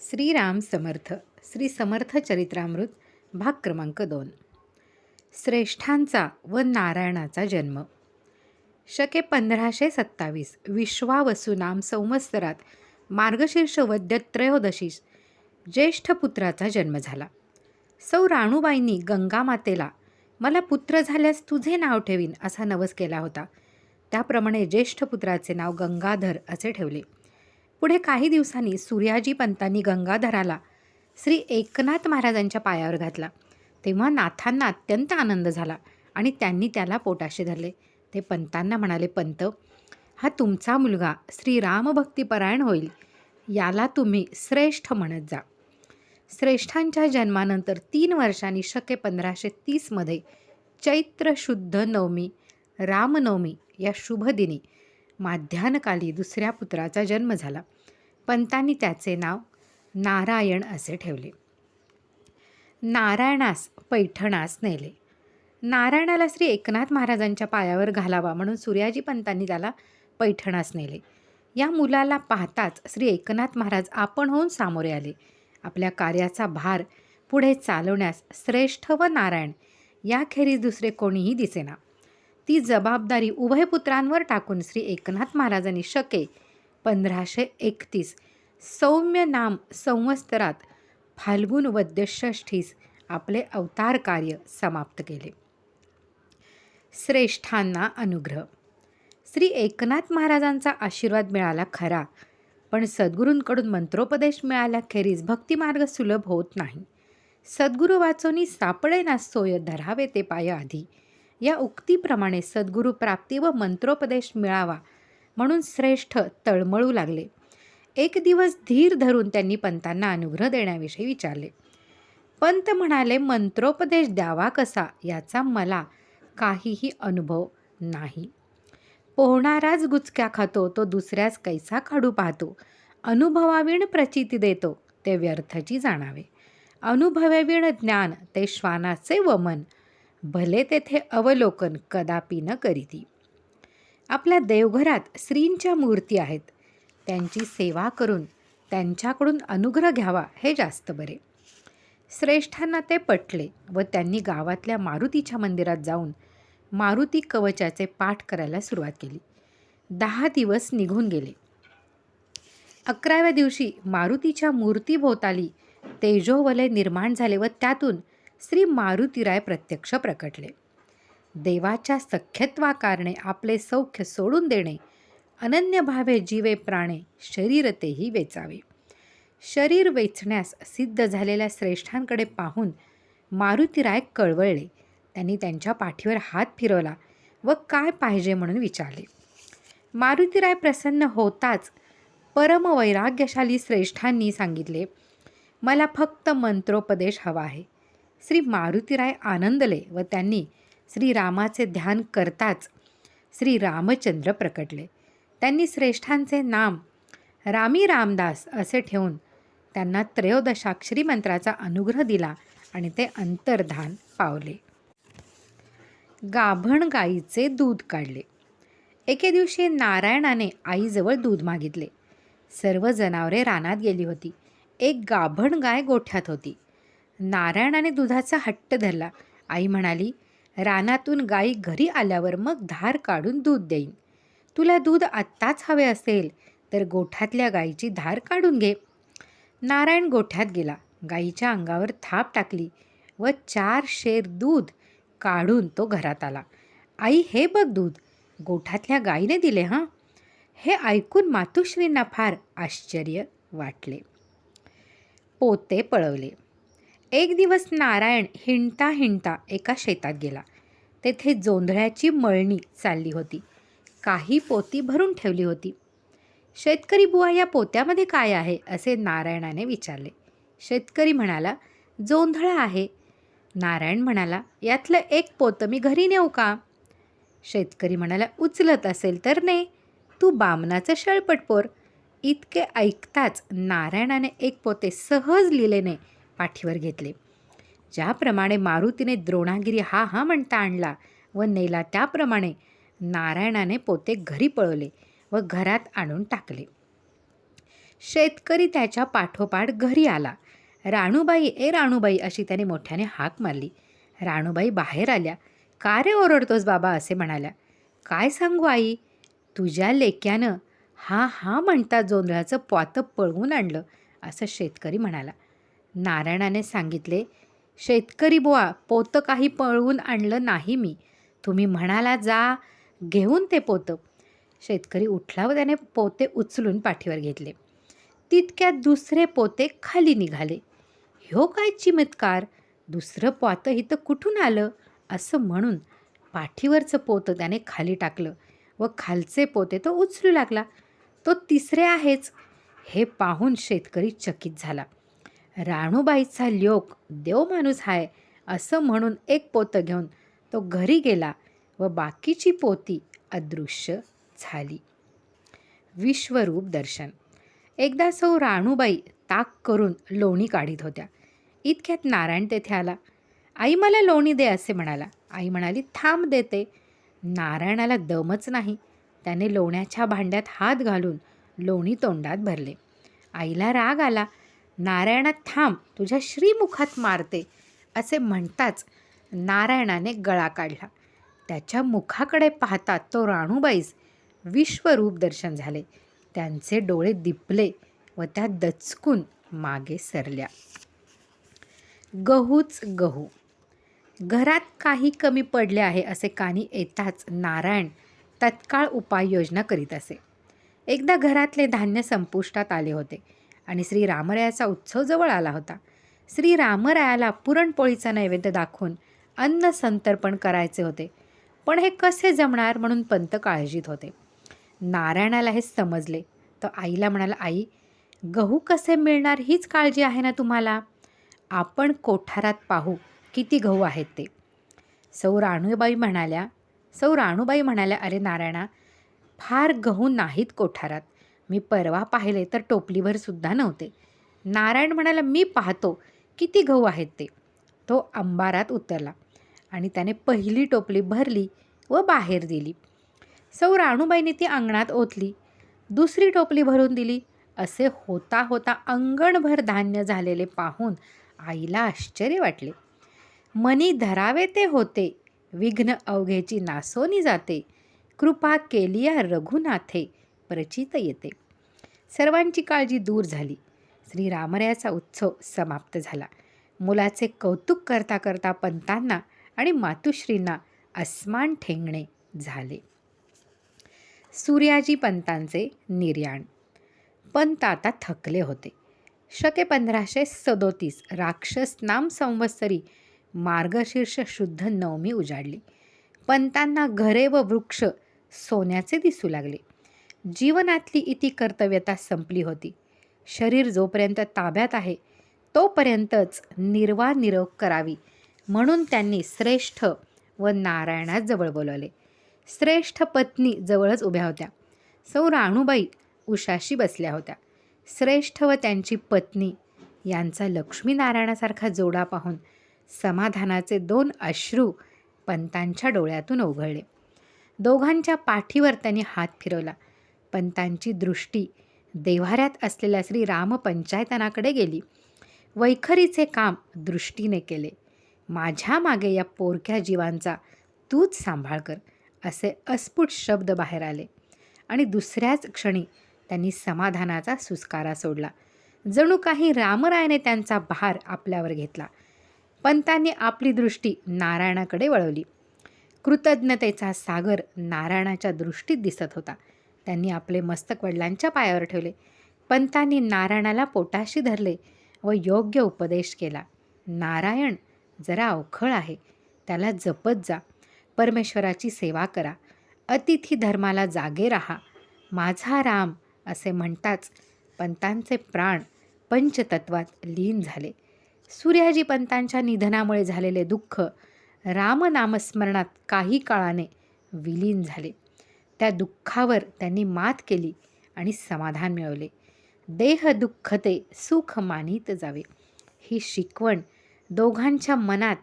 श्रीराम समर्थ श्री समर्थ चरित्रामृत भाग क्रमांक दोन. श्रेष्ठांचा व नारायणाचा जन्म. शके पंधराशे सत्तावीस विश्वावसुनाम संवत्सरात मार्गशीर्ष वद्य त्रयोदशीस ज्येष्ठ पुत्राचा जन्म झाला. सौ राणूबाईंनी गंगामातेला मला पुत्र झाल्यास तुझे नाव ठेवीन असा नवस केला होता. त्याप्रमाणे ज्येष्ठ पुत्राचे नाव गंगाधर असे ठेवले. पुढे काही दिवसांनी सूर्याजी पंतांनी गंगाधराला श्री एकनाथ महाराजांच्या पायावर घातला. तेव्हा नाथांना अत्यंत आनंद झाला आणि त्यांनी त्याला पोटाशी धरले. ते पंतांना म्हणाले पंत हा तुमचा मुलगा श्री रामभक्तीपरायण होईल. याला तुम्ही श्रेष्ठ म्हणत जा. श्रेष्ठांच्या जन्मानंतर तीन वर्षांनी शके पंधराशे तीसमध्ये चैत्र शुद्ध नवमी रामनवमी या शुभदिनी माध्यानकाली दुसऱ्या पुत्राचा जन्म झाला. पंतांनी त्याचे नाव नारायण असे ठेवले. नारायणास पैठणास नेले. नारायणाला श्री एकनाथ महाराजांच्या पायावर घालावा म्हणून सूर्याजी पंतांनी त्याला पैठणास नेले. या मुलाला पाहताच श्री एकनाथ महाराज आपण होऊन सामोरे आले. आपल्या कार्याचा भार पुढे चालवण्यास श्रेष्ठ व नारायण. याखेरीज दुसरे कोणीही दिसेना. ती जबाबदारी उभय पुत्रांवर टाकून श्री एकनाथ महाराजांनी शके. पंधराशे एकतीस. सौम्य नाम संवत्सरात फाल्गुन वद्यषष्ठीस आपले अवतार कार्य समाप्त केले. श्रेष्ठांना अनुग्रह. श्री एकनाथ महाराजांचा आशीर्वाद मिळाला खरा पण सद्गुरूंकडून मंत्रोपदेश मिळाल्याखेरीज भक्तिमार्ग सुलभ होत नाही. सद्गुरू वाचोनी सापडे ना सोय धरावे ते पाय आधी या उक्तीप्रमाणे सद्गुरू प्राप्ती व मंत्रोपदेश मिळावा म्हणून श्रेष्ठ तळमळू लागले. एक दिवस धीर धरून त्यांनी पंतांना अनुग्रह देण्याविषयी विचारले. पंत म्हणाले मंत्रोपदेश द्यावा कसा? याचा मला काहीही अनुभव नाही. पोहणाराच गुचक्या खातो तो दुसऱ्याच कैसा काढू पाहतो? अनुभवावीण प्रचिती देतो ते व्यर्थची जाणावे. अनुभवावीण ज्ञान ते श्वानाचे वमन भले तेथे अवलोकन कदापि न करीती. आपल्या देवघरात स्त्रींच्या मूर्ती आहेत. त्यांची सेवा करून त्यांच्याकडून अनुग्रह घ्यावा हे जास्त बरे. श्रेष्ठांना ते पटले व त्यांनी गावातल्या मारुतीच्या मंदिरात जाऊन मारुती कवचाचे पाठ करायला सुरुवात केली. दहा दिवस निघून गेले. अकराव्या दिवशी मारुतीच्या मूर्तीभोवताली तेजोवलय निर्माण झाले व त्यातून श्री मारुतीराय प्रत्यक्ष प्रकटले. देवाच्या सख्यत्वाकारणे आपले सौख्य सोडून देणे अनन्य भावे जीवे प्राणे शरीर तेही वेचावे. शरीर वेचण्यास सिद्ध झालेल्या श्रेष्ठांकडे पाहून मारुतीराय कळवळले. त्यांनी त्यांच्या पाठीवर हात फिरवला व काय पाहिजे म्हणून विचारले. मारुतीराय प्रसन्न होताच परमवैराग्यशाली श्रेष्ठांनी सांगितले मला फक्त मंत्रोपदेश हवा आहे. श्री मारुतीराय आनंदले व त्यांनी श्रीरामाचे ध्यान करताच श्री रामचंद्र प्रकटले. त्यांनी श्रेष्ठांचे नाम रामी रामदास असे ठेवून त्यांना त्रयोदशाक्षरी मंत्राचा अनुग्रह दिला आणि ते अंतर्धान पावले. गाभण गाईचे दूध काढले. एके दिवशी नारायणाने आईजवळ दूध मागितले. सर्व जनावरे रानात गेली होती. एक गाभण गाय गोठ्यात होती. नारायणाने दुधाचा हट्ट धरला. आई म्हणाली रानातून गाई घरी आल्यावर मग धार काढून दूध देईन. तुला दूध आत्ताच हवे असेल तर गोठ्यातल्या गाईची धार काढून घे. नारायण गोठ्यात गेला. गाईच्या अंगावर थाप टाकली व चार शेर दूध काढून तो घरात आला. आई हे बघ दूध. गोठ्यातल्या गाईने दिले हां? हे ऐकून मातुश्रींना फार आश्चर्य वाटले. पोते पळवले. एक दिवस नारायण हिंडता हिंडता एका शेतात गेला. तेथे जोंधळ्याची मळणी चालली होती. काही पोती भरून ठेवली होती. शेतकरी बुवा या पोत्यामध्ये काय आहे? असे नारायणाने विचारले. शेतकरी म्हणाला जोंधळा आहे. नारायण म्हणाला यातलं एक पोतं मी घरी नेऊ का? शेतकरी म्हणाला उचलत असेल तर ने. तू बामनाचं शळपट पोर. इतके ऐकताच नारायणाने एक पोते सहज लिहिलेने पाठीवर घेतले. ज्याप्रमाणे मारुतीने द्रोणागिरी हा हा म्हणता आणला व नेला त्याप्रमाणे नारायणाने पोते घरी पळवले व घरात आणून टाकले. शेतकरी त्याच्या पाठोपाठ घरी आला. राणूबाई ए राणूबाई अशी त्याने मोठ्याने हाक मारली. राणूबाई बाहेर आल्या. का रे ओरडतोस बाबा? असे म्हणाल्या. काय सांगू आई? तुझ्या लेक्यानं हा हा म्हणता जोंधळाचं पातं पळवून आणलं असं शेतकरी म्हणाला. नारायणाने सांगितले शेतकरी बुवा पोतं काही पळवून आणलं नाही मी. तुम्ही म्हणाला जा घेऊन ते पोतं. शेतकरी उठला व त्याने पोते उचलून पाठीवर घेतले. तितक्यात दुसरे पोते खाली निघाले. ह्यो काय चिमत्कार? दुसरं पोतं इथं कुठून आलं? असं म्हणून पाठीवरचं पोतं त्याने खाली टाकलं व खालचे पोते तो उचलू लागला. तो तिसरे आहेच. हे पाहून शेतकरी चकित झाला. राणूबाईचा लोक देव माणूस हाय असं म्हणून एक पोतं घेऊन तो घरी गेला व बाकीची पोती अदृश्य झाली. विश्वरूप दर्शन. एकदा सौ राणूबाई ताक करून लोणी काढीत होत्या. इतक्यात नारायण तेथे आला. आई मला लोणी दे असे म्हणाला. आई म्हणाली थांब देते. नारायणाला दमच नाही. त्याने लोण्याच्या भांड्यात हात घालून लोणी तोंडात भरले. आईला राग आला. नारायणा थांब तुझ्या श्रीमुखात मारते असे म्हणताच नारायणाने गळा काढला. त्याच्या मुखाकडे पाहता तो राणूबाईस विश्वरूप दर्शन झाले. त्यांचे डोळे दिपले व त्या दचकून मागे सरल्या. गहूच गहू. घरात काही कमी पडले आहे असे कानी येताच नारायण तत्काळ उपाययोजना करीत असे. एकदा घरातले धान्य संपुष्टात आले होते. आणि श्री रामरायाचा उत्सव जवळ आला होता. श्री रामरायाला पुरणपोळीचा नैवेद्य दाखवून अन्न संतर्पण करायचे होते. पण हे कसे जमणार म्हणून पंत काळजीत होते. नारायणाला हे समजले. तर आईला म्हणाला आई गहू कसे मिळणार हीच काळजी आहे ना तुम्हाला? आपण कोठारात पाहू किती गहू आहेत ते. सौ राणूबाई म्हणाल्या सौ राणूबाई म्हणाल्या अरे नारायणा फार गहू नाहीत कोठारात. मी परवा पाहिले तर टोपलीभर सुद्धा नव्हते. नारायण म्हणाला मी पाहतो. किती गहू आहेत ते? तो अंबारात उतरला आणि त्याने पहिली टोपली भरली व बाहेर दिली. सौ राणूबाईने ती अंगणात ओतली. दुसरी टोपली भरून दिली. असे होता होता अंगणभर धान्य झालेले पाहून आईला आश्चर्य वाटले. मनी धरावे ते होते. विघ्न अवघेची नासोनी जाते. कृपा केलिया रघुनाथे. प्रचित येते. सर्वांची काळजी दूर झाली. श्रीरामरायाचा उत्सव समाप्त झाला. मुलाचे कौतुक करता करता पंतांना आणि मातुश्रींना अस्मान ठेंगणे झाले. सूर्याजी पंतांचे निर्याण. पंत आता थकले होते. शके पंधराशे सदोतीस राक्षस नाम संवत्सरी मार्गशीर्ष शुद्ध नवमी उजाडली. पंतांना घरे व वृक्ष सोन्याचे दिसू लागले. जीवनातली इति कर्तव्यता संपली होती. शरीर जोपर्यंत ताब्यात आहे तोपर्यंतच निर्वा निरोग करावी म्हणून त्यांनी श्रेष्ठ व नारायणाजवळ बोलवले. श्रेष्ठ पत्नी जवळच उभ्या होत्या. सौ राणूबाई उषाशी बसल्या होत्या. श्रेष्ठ व त्यांची पत्नी यांचा लक्ष्मीनारायणासारखा जोडा पाहून समाधानाचे दोन अश्रू पंतांच्या डोळ्यातून ओघळले. दोघांच्या पाठीवर त्यांनी हात फिरवला. पंतांची दृष्टी देव्हाऱ्यात असलेल्या श्री रामपंचायतनाकडे गेली. वैखरीचे काम दृष्टीने केले. माझ्या मागे या पोरक्या जीवांचा तूच सांभाळ कर असे अस्फुट शब्द बाहेर आले. आणि दुसऱ्याच क्षणी त्यांनी समाधानाचा सुस्कारा सोडला. जणू काही रामरायाने त्यांचा भार आपल्यावर घेतला. पंतांनी आपली दृष्टी नारायणाकडे वळवली. कृतज्ञतेचा सागर नारायणाच्या दृष्टीत दिसत होता. त्यांनी आपले मस्तक वडिलांच्या पायावर ठेवले. पंतांनी नारायणाला पोटाशी धरले व योग्य उपदेश केला. नारायण जरा अवखळ आहे. त्याला जपत जा. परमेश्वराची सेवा करा. अतिथी धर्माला जागे राहा. माझा राम असे म्हणताच पंतांचे प्राण पंचतत्वात लीन झाले. सूर्याजी पंतांच्या निधनामुळे झालेले दुःख रामनामस्मरणात काही काळाने विलीन झाले. त्या दुःखावर त्यांनी मात केली आणि समाधान मिळवले. देह दुःखते सुख मानित जावे. ही शिकवण दोघांच्या मनात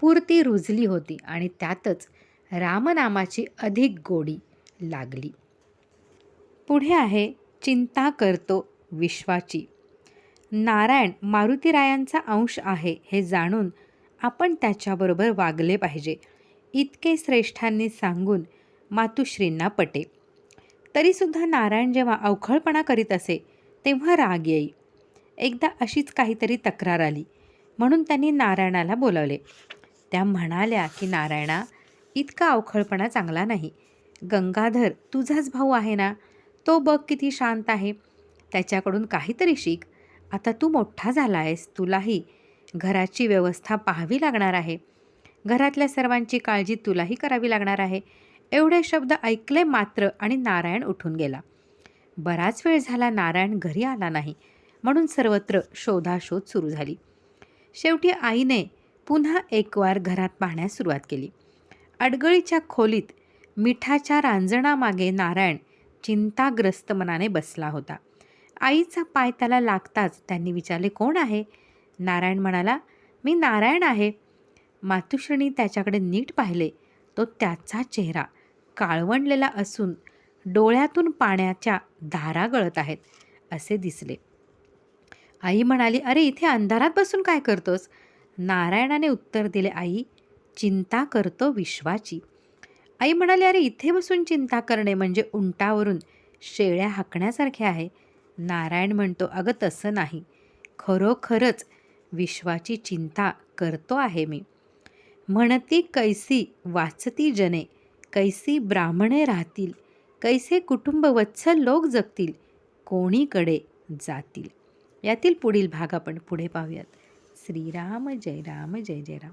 पुरती रुजली होती आणि त्यातच रामनामाची अधिक गोडी लागली. पुढे आहे चिंता करतो विश्वाची. नारायण मारुतीरायांचा अंश आहे हे जाणून आपण त्याच्याबरोबर वागले पाहिजे. इतके श्रेष्ठांनी सांगून मातुश्रींना पटे. तरीसुद्धा नारायण जेव्हा अवखळपणा करीत असे तेव्हा राग येई. एकदा अशीच काहीतरी तक्रार आली. म्हणून त्यांनी नारायणाला बोलावले. त्या म्हणाल्या की नारायणा इतका अवखळपणा चांगला नाही. गंगाधर तुझाच भाऊ आहे ना? तो बघ किती शांत आहे. त्याच्याकडून काहीतरी शिक. आता तू मोठा झाला आहेस तुलाही घराची व्यवस्था पाहावी लागणार आहे. घरातल्या सर्वांची काळजी तुलाही करावी लागणार आहे. एवढे शब्द ऐकले मात्र आणि नारायण उठून गेला. बराच वेळ झाला नारायण घरी आला नाही म्हणून सर्वत्र शोधाशोध सुरू झाली. शेवटी आईने पुन्हा एकवार घरात पाहण्यास सुरुवात केली. अडगळीच्या खोलीत मिठाच्या रांजणामागे नारायण चिंताग्रस्त मनाने बसला होता. आईचा पाय त्याला लागताच त्यांनी विचारले कोण आहे? नारायण म्हणाला मी नारायण आहे. मातुश्रीनी त्याच्याकडे नीट पाहिले तो त्याचा चेहरा काळवंडलेला असून डोळ्यातून पाण्याच्या धारा गळत आहेत असे दिसले. आई म्हणाली अरे इथे अंधारात बसून काय करतोस? नारायणाने उत्तर दिले आई चिंता करतो विश्वाची. आई म्हणाली अरे इथे बसून चिंता करणे म्हणजे उंटावरून शेळ्या हाकण्यासारखे आहे. नारायण म्हणतो अगं तसं नाही. खरोखरच विश्वाची चिंता करतो आहे मी. म्हणती कैसी वाचती जने कैसी ब्राह्मणे राहतील? कैसे कुटुंबवत्सल लोक जगतील? कोणीकडे जातील? यातील पुढील भाग आपण पुढे पाहूयात. श्रीराम जय राम जय जय राम.